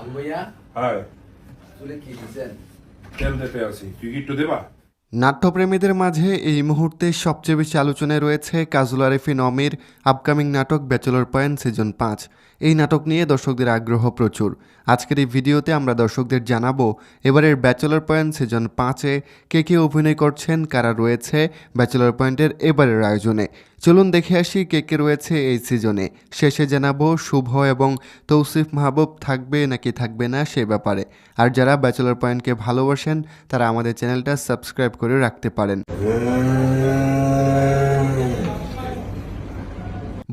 আবু ভাইয়া। হ্যাঁ। তুলে কি দিছেন? তেল দিতে আছি। তুই কি একটু দেবা? নাট্যপ্রেমীদের মাঝে এই মুহূর্তে সবচেয়ে বেশি আলোচনায় রয়েছে কাজল আরেফিন অমির, আপকামিং নাটক ব্যাচেলর পয়েন্ট সিজন পাঁচ। এই নাটক নিয়ে দর্শকদের আগ্রহ প্রচুর। আজকের এই ভিডিওতে আমরা দর্শকদের জানাব, এবারের ব্যাচেলর পয়েন্ট সিজন পাঁচে কে কে অভিনয় করছেন, কারা রয়েছে ব্যাচেলর পয়েন্টের এবারের আয়োজনে। চলুন দেখে আসি কে কে রয়েছে এই সিজনে। শেষে জানাব, শুভ এবং তৌসিফ মাহবুব থাকবে নাকি থাকবে না সে ব্যাপারে। আর যারা ব্যাচেলর পয়েন্টকে ভালোবাসেন, তারা আমাদের চ্যানেলটা সাবস্ক্রাইব করে রাখতে পারেন।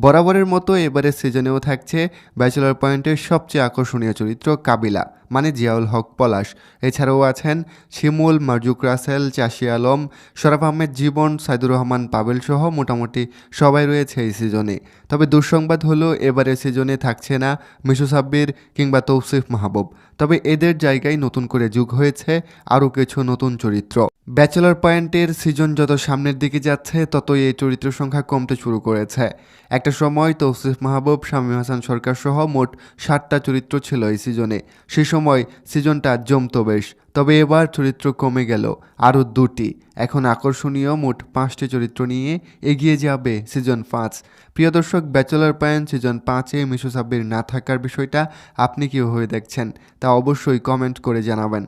বরাবরের মতো এবারের সিজনেও থাকছে ব্যাচেলর পয়েন্টের সবচেয়ে আকর্ষণীয় চরিত্র কাবিলা। মানে জিয়াউল হক পলাশ। এছাড়াও আছেন শিমুল, মার্জুক রাসেল, চাষি আলম, শরাফ আহমেদ, জীবন, সাইদুর রহমান, পাবেল সহ মোটামুটি সবাই রয়েছে এই সিজনে। তবে দুঃসংবাদ হলো এবারে সিজনে থাকছে না মিশু সাব্বির কিংবা তৌসিফ মাহবুব। তবে এদের জায়গায় নতুন করে যুগ হয়েছে আরও কিছু নতুন চরিত্র। ব্যাচেলর পয়েন্টের সিজন যত সামনের দিকে যাচ্ছে, ততই এই চরিত্র সংখ্যা কমতে শুরু করেছে। একটা সময় তৌসিফ মাহবুব, শামীম হাসান সরকার সহ মোট ষাটটা চরিত্র ছিল এই সিজনে। সে সময় সিজনটা জমতো বেশ, তবে এবার চরিত্র কমে গেল আরও দুটি। এখন আকর্ষণীয় মোট পাঁচটি চরিত্র নিয়ে এগিয়ে যাবে সিজন পাঁচ। প্রিয় দর্শক, ব্যাচেলর পায়ন সিজন পাঁচে মিশু সাব্বির না থাকার বিষয়টা আপনি কীভাবে দেখছেন তা অবশ্যই কমেন্ট করে জানাবেন।